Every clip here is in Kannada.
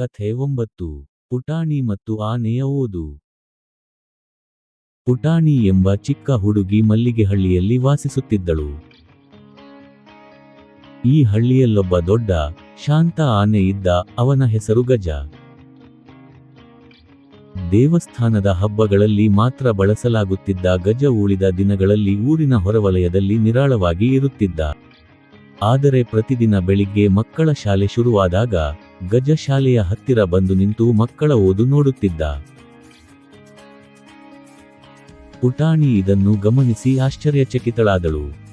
ಕಥೆ ಒಂಬತ್ತು, ಪುಟಾಣಿ ಮತ್ತು ಆನೆಯ ಓದು. ಪುಟಾಣಿ ಎಂಬ ಚಿಕ್ಕ ಹುಡುಗಿ ಮಲ್ಲಿಗೆಹಳ್ಳಿಯಲ್ಲಿ ವಾಸಿಸುತ್ತಿದ್ದಳು. ಈ ಹಳ್ಳಿಯಲ್ಲೊಬ್ಬ ದೊಡ್ಡ, ಶಾಂತ ಆನೆ ಇದ್ದ ಅವನ ಹೆಸರು ಗಜ. ದೇವಸ್ಥಾನದ ಹಬ್ಬಗಳಲ್ಲಿ ಮಾತ್ರ ಬಳಸಲಾಗುತ್ತಿದ್ದ ಗಜ ಉಳಿದ ದಿನಗಳಲ್ಲಿ ಊರಿನ ಹೊರವಲಯದಲ್ಲಿ ನಿರಾಳವಾಗಿ ಇರುತ್ತಿದ್ದ. ಆದರೆ ಪ್ರತಿದಿನ ಬೆಳಿಗ್ಗೆ ಮಕ್ಕಳ ಶಾಲೆ ಶುರುವಾದಾಗ ಗಜ ಶಾಲೆಯ ಹತ್ತಿರ ಬಂದು ನಿಂತು ಮಕ್ಕಳ ಓದು ನೋಡುತ್ತಿದ್ದ. ಪುಟಾಣಿ ಇದನ್ನು ಗಮನಿಸಿ ಆಶ್ಚರ್ಯಚಕಿತಳಾದಳು.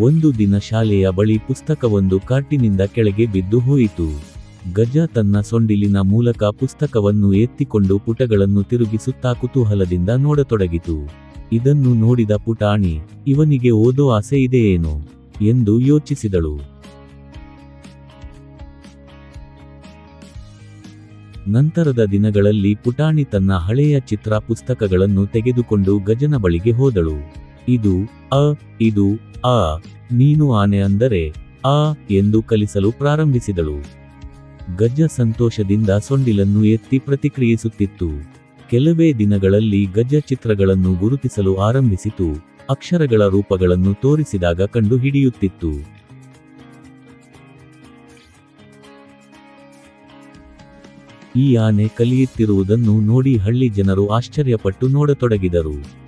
ಒಂದು ದಿನ ಶಾಲೆಯ ಬಳಿ ಪುಸ್ತಕವೊಂದು ಕಾರ್ಟಿನಿಂದ ಕೆಳಗೆ ಬಿದ್ದು ಹೋಯಿತು. ಗಜ ತನ್ನ ಸೊಂಡಿಲಿನ ಮೂಲಕ ಪುಸ್ತಕವನ್ನು ಎತ್ತಿಕೊಂಡು ಪುಟಗಳನ್ನು ತಿರುಗಿಸುತ್ತಾ ಕುತೂಹಲದಿಂದ ನೋಡತೊಡಗಿತು. ಇದನ್ನು ನೋಡಿದ ಪುಟಾಣಿ, ಇವನಿಗೆ ಓದೋ ಆಸೆ ಇದೆಯೇನೋ? ಎಂದು ಯೋಚಿಸಿದಳು. ನಂತರದ ದಿನಗಳಲ್ಲಿ ಪುಟಾಣಿ ತನ್ನ ಹಳೆಯ ಚಿತ್ರ ಪುಸ್ತಕಗಳನ್ನು ತೆಗೆದುಕೊಂಡು ಗಜನ ಬಳಿಗೆ ಹೋದಳು. ಇದು, ಅ, ಇದು, ಆ, ನೀನು ಆನೆ ಅಂದರೆ, ಆ ಎಂದು ಕಲಿಸಲು ಪ್ರಾರಂಭಿಸಿದಳು. ಗಜ್ಜ ಸಂತೋಷದಿಂದ ಸೊಂಡಿಲನ್ನು ಎತ್ತಿ ಪ್ರತಿಕ್ರಿಯಿಸುತ್ತಿತ್ತು. ಕೆಲವೇ ದಿನಗಳಲ್ಲಿ ಗಜ ಚಿತ್ರಗಳನ್ನು ಗುರುತಿಸಲು ಆರಂಭಿಸಿತು. ಅಕ್ಷರಗಳ ರೂಪಗಳನ್ನು ತೋರಿಸಿದಾಗ ಕಂಡು ಹಿಡಿಯುತ್ತಿತ್ತು ಈ ಆನೆ ಕಲಿಯುತ್ತಿರುವುದನ್ನು ನೋಡಿ ಹಳ್ಳಿ ಜನರು ಆಶ್ಚರ್ಯಪಟ್ಟು ನೋಡತೊಡಗಿದರು.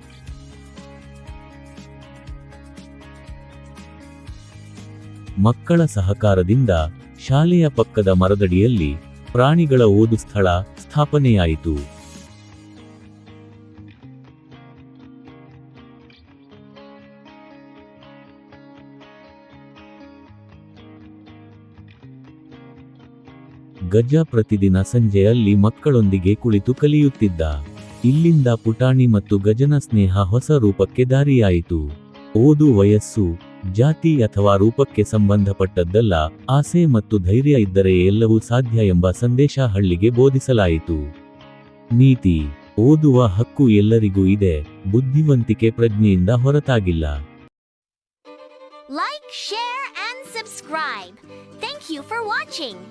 ಮಕ್ಕಳ ಸಹಕಾರದಿಂದ ಶಾಲೆಯ ಪಕ್ಕದ ಮರದಡಿಯಲ್ಲಿ ಪ್ರಾಣಿಗಳ ಓದು ಸ್ಥಳ ಸ್ಥಾಪನೆಯಾಯಿತು. ಗಜ ಪ್ರತಿದಿನ ಸಂಜೆಯಲ್ಲಿ ಮಕ್ಕಳೊಂದಿಗೆ ಕುಳಿತು ಕಲಿಯುತ್ತಿದ್ದ. ಇಲ್ಲಿಂದ ಪುಟಾಣಿ ಮತ್ತು ಗಜನ ಸ್ನೇಹ ಹೊಸ ರೂಪಕ್ಕೆ ದಾರಿಯಾಯಿತು. ಓದು ವಯಸ್ಸು ಜಾತಿ ಅಥವಾ ರೂಪಕ್ಕೆ ಸಂಬಂಧಪಟ್ಟದ್ದಲ್ಲ, ಆಸೆ ಮತ್ತು ಧೈರ್ಯ ಇದ್ದರೆ ಎಲ್ಲವೂ ಸಾಧ್ಯ ಎಂಬ ಸಂದೇಶ ಹಳ್ಳಿಗೆ ಬೋಧಿಸಲಾಯಿತು. ನೀತಿ, ಓದುವ ಹಕ್ಕು ಎಲ್ಲರಿಗೂ ಇದೆ, ಬುದ್ಧಿವಂತಿಕೆ ಪ್ರಜ್ಞೆಯಿಂದ ಹೊರತಾಗಿಲ್ಲ. Like share and subscribe thank you for watching.